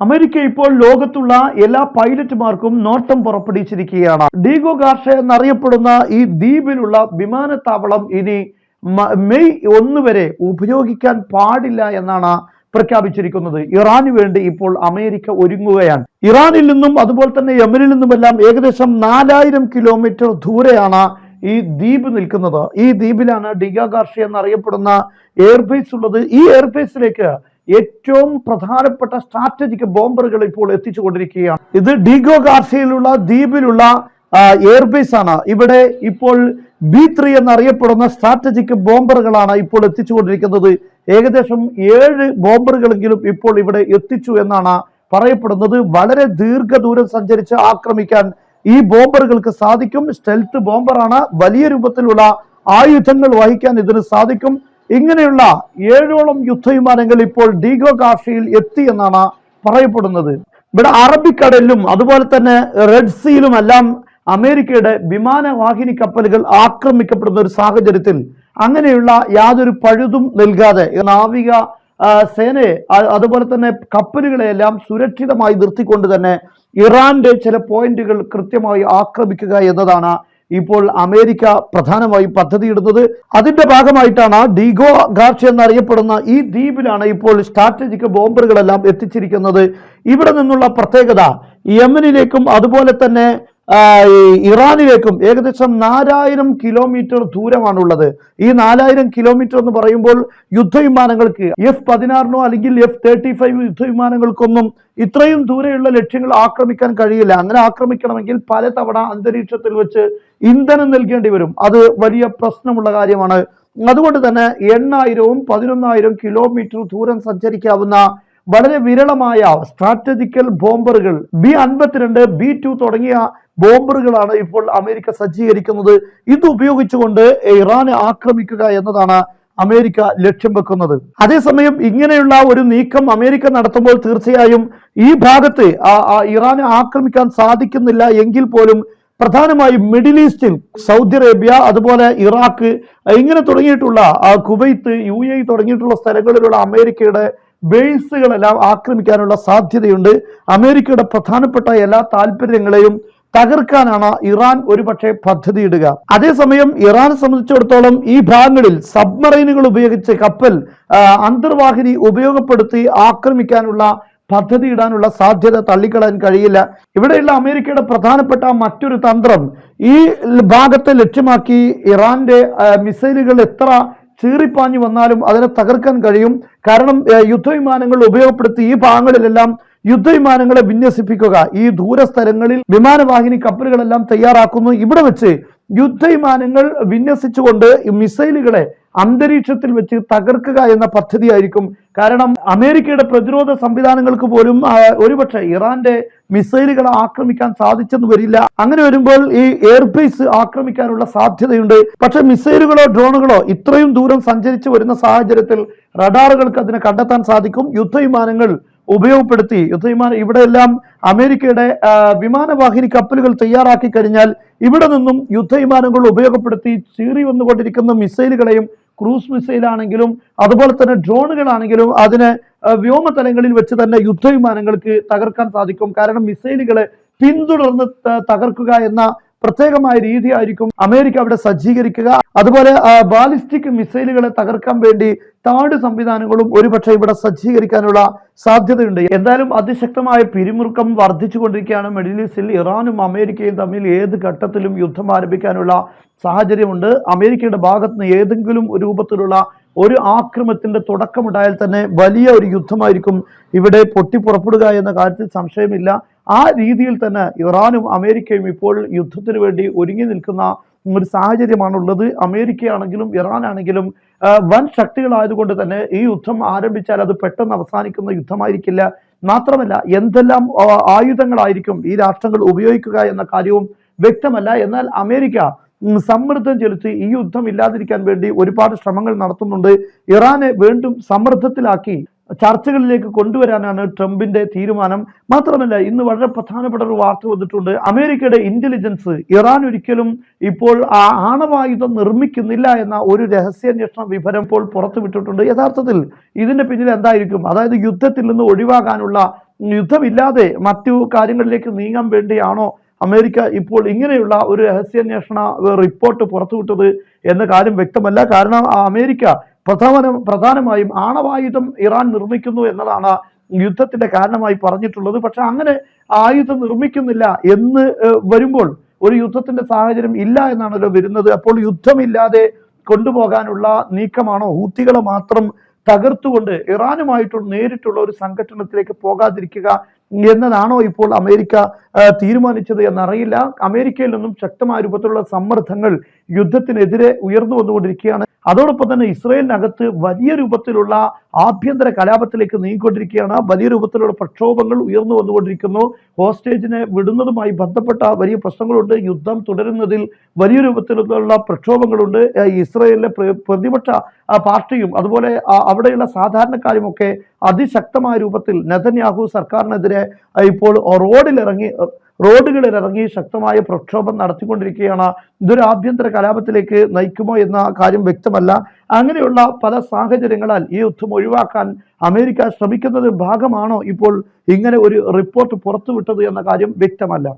America ഇപ്പോൾ ലോകത്തുള്ള എല്ലാ പൈലറ്റുമാർക്കും നോട്ടം പുറപ്പെടുവിച്ചിരിക്കുകയാണ്. ഡീഗോ ഗാർഷ എന്നറിയപ്പെടുന്ന ഈ ദ്വീപിലുള്ള വിമാനത്താവളം ഇനി മെയ് ഒന്ന് വരെ ഉപയോഗിക്കാൻ പാടില്ല എന്നാണ് പ്രഖ്യാപിച്ചിരിക്കുന്നത്. ഇറാന് വേണ്ടി ഇപ്പോൾ അമേരിക്ക ഒരുങ്ങുകയാണ്. ഇറാനിൽ നിന്നും അതുപോലെ തന്നെ യമനിൽ നിന്നുമെല്ലാം ഏകദേശം നാലായിരം കിലോമീറ്റർ ദൂരെയാണ് ഈ ദ്വീപ് നിൽക്കുന്നത്. ഈ ദ്വീപിലാണ് ഡിഗ ഗാർഷ എന്നറിയപ്പെടുന്ന എയർബേസ് ഉള്ളത്. ഈ എയർബേസിലേക്ക് ഏറ്റവും പ്രധാനപ്പെട്ട സ്ട്രാറ്റജിക് ബോംബറുകൾ ഇപ്പോൾ എത്തിച്ചു കൊണ്ടിരിക്കുകയാണ് ഇത് ഡിഗോ ഗാർസിയിലുള്ള ദ്വീപിലുള്ള എയർബേസ് ആണ്. ഇവിടെ ഇപ്പോൾ ബി ത്രീ എന്നറിയപ്പെടുന്ന സ്ട്രാറ്റജിക് ബോംബറുകളാണ് ഇപ്പോൾ എത്തിച്ചുകൊണ്ടിരിക്കുന്നത്. ഏകദേശം ഏഴ് ബോംബറുകളെങ്കിലും ഇപ്പോൾ ഇവിടെ എത്തിച്ചു എന്നാണ് പറയപ്പെടുന്നത്. വളരെ ദീർഘദൂരം സഞ്ചരിച്ച് ആക്രമിക്കാൻ ഈ ബോംബറുകൾക്ക് സാധിക്കും. സ്റ്റെൽത്ത് ബോംബറാണ്. വലിയ രൂപത്തിലുള്ള ആയുധങ്ങൾ വഹിക്കാൻ ഇതിന് സാധിക്കും. ഇങ്ങനെയുള്ള ഏഴോളം യുദ്ധവിമാനങ്ങൾ ഇപ്പോൾ ഡീഗോ കാർഷിയിൽ എത്തി എന്നാണ് പറയപ്പെടുന്നത്. ഇവിടെ അറബിക്കടലിലും അതുപോലെ തന്നെ റെഡ് സീയിലും എല്ലാം അമേരിക്കയുടെ വിമാനവാഹിനി കപ്പലുകൾ ആക്രമിക്കപ്പെടുന്ന ഒരു സാഹചര്യത്തിൽ അങ്ങനെയുള്ള യാതൊരു പഴുതും നൽകാതെ നാവിക സേനയെ അതുപോലെ തന്നെ കപ്പലുകളെയെല്ലാം സുരക്ഷിതമായി നിർത്തിക്കൊണ്ട് തന്നെ ഇറാന്റെ ചില പോയിന്റുകൾ കൃത്യമായി ആക്രമിക്കുക എന്നതാണ് ഇപ്പോൾ അമേരിക്ക പ്രധാനമായും പദ്ധതിയിടുന്നത്. അതിന്റെ ഭാഗമായിട്ടാണ് ഡീഗോ ഗാർച്ച് എന്നറിയപ്പെടുന്ന ഈ ദ്വീപിലാണ് ഇപ്പോൾ സ്ട്രാറ്റജിക് ബോംബറുകളെല്ലാം എത്തിച്ചിരിക്കുന്നത്. ഇവിടെ നിന്നുള്ള പ്രത്യേകത യമനിലേക്കും അതുപോലെ തന്നെ ഇറാനിലേക്കും ഏകദേശം നാലായിരം കിലോമീറ്റർ ദൂരമാണുള്ളത്. ഈ നാലായിരം കിലോമീറ്റർ എന്ന് പറയുമ്പോൾ യുദ്ധവിമാനങ്ങൾക്ക് എഫ് പതിനാറിനോ അല്ലെങ്കിൽ എഫ് തേർട്ടി ഫൈവ് യുദ്ധവിമാനങ്ങൾക്കൊന്നും ഇത്രയും ദൂരെയുള്ള ലക്ഷ്യങ്ങൾ ആക്രമിക്കാൻ കഴിയില്ല. അങ്ങനെ ആക്രമിക്കണമെങ്കിൽ പലതവണ അന്തരീക്ഷത്തിൽ വെച്ച് ഇന്ധനം നൽകേണ്ടി വരും. അത് വലിയ പ്രശ്നമുള്ള കാര്യമാണ്. അതുകൊണ്ട് തന്നെ എണ്ണായിരവും പതിനൊന്നായിരം കിലോമീറ്റർ ദൂരം സഞ്ചരിക്കാവുന്ന വളരെ വിരളമായ സ്ട്രാറ്റജിക്കൽ ബോംബറുകൾ ബി അൻപത്തിരണ്ട് ബി ടു തുടങ്ങിയ ബോംബറുകളാണ് ഇപ്പോൾ അമേരിക്ക സജ്ജീകരിക്കുന്നത്. ഇത് ഉപയോഗിച്ചുകൊണ്ട് ഇറാനെ ആക്രമിക്കുക എന്നതാണ് അമേരിക്ക ലക്ഷ്യം വെക്കുന്നത്. അതേസമയം ഇങ്ങനെയുള്ള ഒരു നീക്കം അമേരിക്ക നടത്തുമ്പോൾ തീർച്ചയായും ഈ ഭാഗത്ത് ഇറാനെ ആക്രമിക്കാൻ സാധിക്കുന്നില്ല എങ്കിൽ പോലും പ്രധാനമായും മിഡിൽ ഈസ്റ്റിൽ സൗദി അറേബ്യ അതുപോലെ ഇറാഖ് ഇങ്ങനെ തുടങ്ങിയിട്ടുള്ള കുവൈത്ത് യു എ തുടങ്ങിയിട്ടുള്ള സ്ഥലങ്ങളിലുള്ള അമേരിക്കയുടെ ബേസുകളെല്ലാം ആക്രമിക്കാനുള്ള സാധ്യതയുണ്ട്. അമേരിക്കയുടെ പ്രധാനപ്പെട്ട എല്ലാ താല്പര്യങ്ങളെയും തകർക്കാനാണ് ഇറാൻ ഒരുപക്ഷെ പദ്ധതിയിടുക. അതേസമയം ഇറാനെ സംബന്ധിച്ചിടത്തോളം ഈ ഭാഗങ്ങളിൽ സബ്മറൈനുകൾ ഉപയോഗിച്ച് കപ്പൽ അന്തർവാഹിനി ഉപയോഗപ്പെടുത്തി ആക്രമിക്കാനുള്ള പദ്ധതി ഇടാനുള്ള സാധ്യത തള്ളിക്കളയാൻ കഴിയില്ല. ഇവിടെയുള്ള അമേരിക്കയുടെ പ്രധാനപ്പെട്ട മറ്റൊരു തന്ത്രം ഈ ഭാഗത്തെ ലക്ഷ്യമാക്കി ഇറാന്റെ മിസൈലുകൾ എത്ര ചീറിപ്പാഞ്ഞു വന്നാലും അതിനെ തകർക്കാൻ കഴിയും. കാരണം യുദ്ധവിമാനങ്ങൾ ഉപയോഗപ്പെടുത്തി ഈ ഭാഗങ്ങളിലെല്ലാം യുദ്ധവിമാനങ്ങളെ വിന്യസിപ്പിക്കുക. ഈ ദൂരസ്ഥലങ്ങളിൽ വിമാനവാഹിനി കപ്പലുകളെല്ലാം തയ്യാറാക്കുന്നു. ഇവിടെ വെച്ച് യുദ്ധവിമാനങ്ങൾ വിന്യസിച്ചുകൊണ്ട് മിസൈലുകളെ അന്തരീക്ഷത്തിൽ വെച്ച് തകർക്കുക എന്ന പദ്ധതിയായിരിക്കും. കാരണം അമേരിക്കയുടെ പ്രതിരോധ സംവിധാനങ്ങൾക്ക് പോലും ഒരുപക്ഷെ ഇറാന്റെ മിസൈലുകളെ ആക്രമിക്കാൻ സാധിച്ചെന്ന് വരില്ല. അങ്ങനെ വരുമ്പോൾ ഈ എയർബേസ് ആക്രമിക്കാനുള്ള സാധ്യതയുണ്ട്. പക്ഷെ മിസൈലുകളോ ഡ്രോണുകളോ ഇത്രയും ദൂരം സഞ്ചരിച്ചു വരുന്ന സാഹചര്യത്തിൽ റഡാറുകൾക്ക് അതിനെ കണ്ടെത്താൻ സാധിക്കും. യുദ്ധവിമാനങ്ങൾ ഉപയോഗപ്പെടുത്തി. യുദ്ധവിമാനം ഇവിടെയെല്ലാം അമേരിക്കയുടെ വിമാനവാഹിനി കപ്പലുകൾ തയ്യാറാക്കി കഴിഞ്ഞാൽ ഇവിടെ നിന്നും യുദ്ധവിമാനങ്ങൾ ഉപയോഗപ്പെടുത്തി ചീറി വന്നുകൊണ്ടിരിക്കുന്ന മിസൈലുകളെയും ക്രൂസ് മിസൈൽ ആണെങ്കിലും അതുപോലെ തന്നെ ഡ്രോണുകളാണെങ്കിലും അതിന് വ്യോമ വ്യോമതലങ്ങളിൽ വെച്ച് തന്നെ യുദ്ധവിമാനങ്ങൾക്ക് തകർക്കാൻ സാധിക്കും. കാരണം മിസൈലുകളെ പിന്തുടർന്ന് തകർക്കുക എന്ന പ്രത്യേകമായ രീതിയായിരിക്കും അമേരിക്ക അവിടെ സജ്ജീകരിക്കുക. അതുപോലെ ബാലിസ്റ്റിക് മിസൈലുകളെ തകർക്കാൻ വേണ്ടി താട് സംവിധാനങ്ങളും ഒരുപക്ഷെ ഇവിടെ സജ്ജീകരിക്കാനുള്ള സാധ്യതയുണ്ട്. എന്തായാലും അതിശക്തമായ പിരിമുറുക്കം വർദ്ധിച്ചുകൊണ്ടിരിക്കുകയാണ് മിഡിൽ ഈസ്റ്റിൽ. ഇറാനും അമേരിക്കയും തമ്മിൽ ഏത് ഘട്ടത്തിലും യുദ്ധം ആരംഭിക്കാനുള്ള സാഹചര്യമുണ്ട്. അമേരിക്കയുടെ ഭാഗത്ത് നിന്ന് ഏതെങ്കിലും രൂപത്തിലുള്ള ഒരു ആക്രമത്തിന്റെ തുടക്കമുണ്ടായാൽ തന്നെ വലിയ ഒരു യുദ്ധമായിരിക്കും ഇവിടെ പൊട്ടിപ്പുറപ്പെടുക എന്ന കാര്യത്തിൽ സംശയമില്ല. ആ രീതിയിൽ തന്നെ ഇറാനും അമേരിക്കയും ഇപ്പോൾ യുദ്ധത്തിന് വേണ്ടി ഒരുങ്ങി നിൽക്കുന്ന ഒരു സാഹചര്യമാണുള്ളത്. അമേരിക്കയാണെങ്കിലും ഇറാൻ ആണെങ്കിലും വൻ ശക്തികളായതുകൊണ്ട് തന്നെ ഈ യുദ്ധം ആരംഭിച്ചാൽ അത് പെട്ടെന്ന് അവസാനിക്കുന്ന യുദ്ധമായിരിക്കില്ല. മാത്രമല്ല എന്തെല്ലാം ആയുധങ്ങളായിരിക്കും ഈ രാഷ്ട്രങ്ങൾ ഉപയോഗിക്കുക എന്ന കാര്യവും വ്യക്തമല്ല. എന്നാൽ അമേരിക്ക സമ്മർദ്ദം ചെലുത്തി ഈ യുദ്ധം ഇല്ലാതിരിക്കാൻ വേണ്ടി ഒരുപാട് ശ്രമങ്ങൾ നടത്തുന്നുണ്ട്. ഇറാനെ വീണ്ടും സമ്മർദ്ദത്തിലാക്കി. ചർച്ചകളിലേക്ക് കൊണ്ടുവരാനാണ് ട്രംപിന്റെ തീരുമാനം. മാത്രമല്ല ഇന്ന് വളരെ പ്രധാനപ്പെട്ട ഒരു വാർത്ത വന്നിട്ടുണ്ട്. അമേരിക്കയുടെ ഇന്റലിജൻസ് ഇറാൻ ഒരിക്കലും ഇപ്പോൾ ആ ആണവായുധം നിർമ്മിക്കുന്നില്ല എന്ന ഒരു രഹസ്യാന്വേഷണ വിവരം ഇപ്പോൾ പുറത്തുവിട്ടിട്ടുണ്ട് യഥാർത്ഥത്തിൽ ഇതിന്റെ പിന്നിൽ എന്തായിരിക്കും? അതായത് യുദ്ധത്തിൽ നിന്ന് ഒഴിവാകാനുള്ള യുദ്ധമില്ലാതെ മറ്റു കാര്യങ്ങളിലേക്ക് നീങ്ങാൻ വേണ്ടിയാണോ അമേരിക്ക ഇപ്പോൾ ഇങ്ങനെയുള്ള ഒരു രഹസ്യാന്വേഷണ റിപ്പോർട്ട് പുറത്തുവിട്ടത് എന്ന കാര്യം വ്യക്തമല്ല. കാരണം അമേരിക്ക പ്രധാന പ്രധാനമായും ആണവായുധം ഇറാൻ നിർമ്മിക്കുന്നു എന്നതാണ് യുദ്ധത്തിന്റെ കാരണമായി പറഞ്ഞിട്ടുള്ളത്. പക്ഷെ അങ്ങനെ ആയുധം നിർമ്മിക്കുന്നില്ല എന്ന് വരുമ്പോൾ ഒരു യുദ്ധത്തിന്റെ സാഹചര്യം ഇല്ല എന്നാണല്ലോ വരുന്നത്. അപ്പോൾ യുദ്ധമില്ലാതെ കൊണ്ടുപോകാനുള്ള നീക്കമാണോ? ഹൂത്തികളെ മാത്രം തകർത്തുകൊണ്ട് ഇറാനുമായിട്ടുള്ള നേരിട്ടുള്ള ഒരു സംഘടനത്തിലേക്ക് പോകാതിരിക്കുക എന്നതാണോ ഇപ്പോൾ അമേരിക്ക തീരുമാനിച്ചത് എന്നറിയില്ല. അമേരിക്കയിൽ നിന്നും ശക്തമായ രൂപത്തിലുള്ള സമ്മർദ്ദങ്ങൾ യുദ്ധത്തിനെതിരെ ഉയർന്നു വന്നുകൊണ്ടിരിക്കുകയാണ്. അതോടൊപ്പം തന്നെ ഇസ്രയേലിനകത്ത് വലിയ രൂപത്തിലുള്ള ആഭ്യന്തര കലാപത്തിലേക്ക് നീങ്ങിക്കൊണ്ടിരിക്കുകയാണ്. വലിയ രൂപത്തിലുള്ള പ്രക്ഷോഭങ്ങൾ ഉയർന്നു വന്നുകൊണ്ടിരിക്കുന്നു. ഹോസ്റ്റേജിനെ വിടുന്നതുമായി ബന്ധപ്പെട്ട വലിയ പ്രശ്നങ്ങളുണ്ട്. യുദ്ധം തുടരുന്നതിൽ വലിയ രൂപത്തിലുള്ള പ്രക്ഷോഭങ്ങളുണ്ട്. ഇസ്രയേലിലെ പ്രതിപക്ഷ പാർട്ടിയും അതുപോലെ അവിടെയുള്ള സാധാരണക്കാരും ഒക്കെ അതിശക്തമായ രൂപത്തിൽ നെതന്യാഹു സർക്കാരിനെതിരെ ഇപ്പോൾ റോഡിലിറങ്ങി റോഡുകളിൽ ഇറങ്ങി ശക്തമായ പ്രക്ഷോഭം നടത്തിക്കൊണ്ടിരിക്കുകയാണ്. ഇതൊരു ആഭ്യന്തര കലാപത്തിലേക്ക് നയിക്കുമോ എന്ന കാര്യം വ്യക്തമല്ല. അങ്ങനെയുള്ള പല സാഹചര്യങ്ങളാൽ ഈ യുദ്ധം ഒഴിവാക്കാൻ അമേരിക്ക ശ്രമിക്കുന്നത് ഭാഗമാണോ ഇപ്പോൾ ഇങ്ങനെ ഒരു റിപ്പോർട്ട് പുറത്തുവിട്ടത് എന്ന കാര്യം വ്യക്തമല്ല.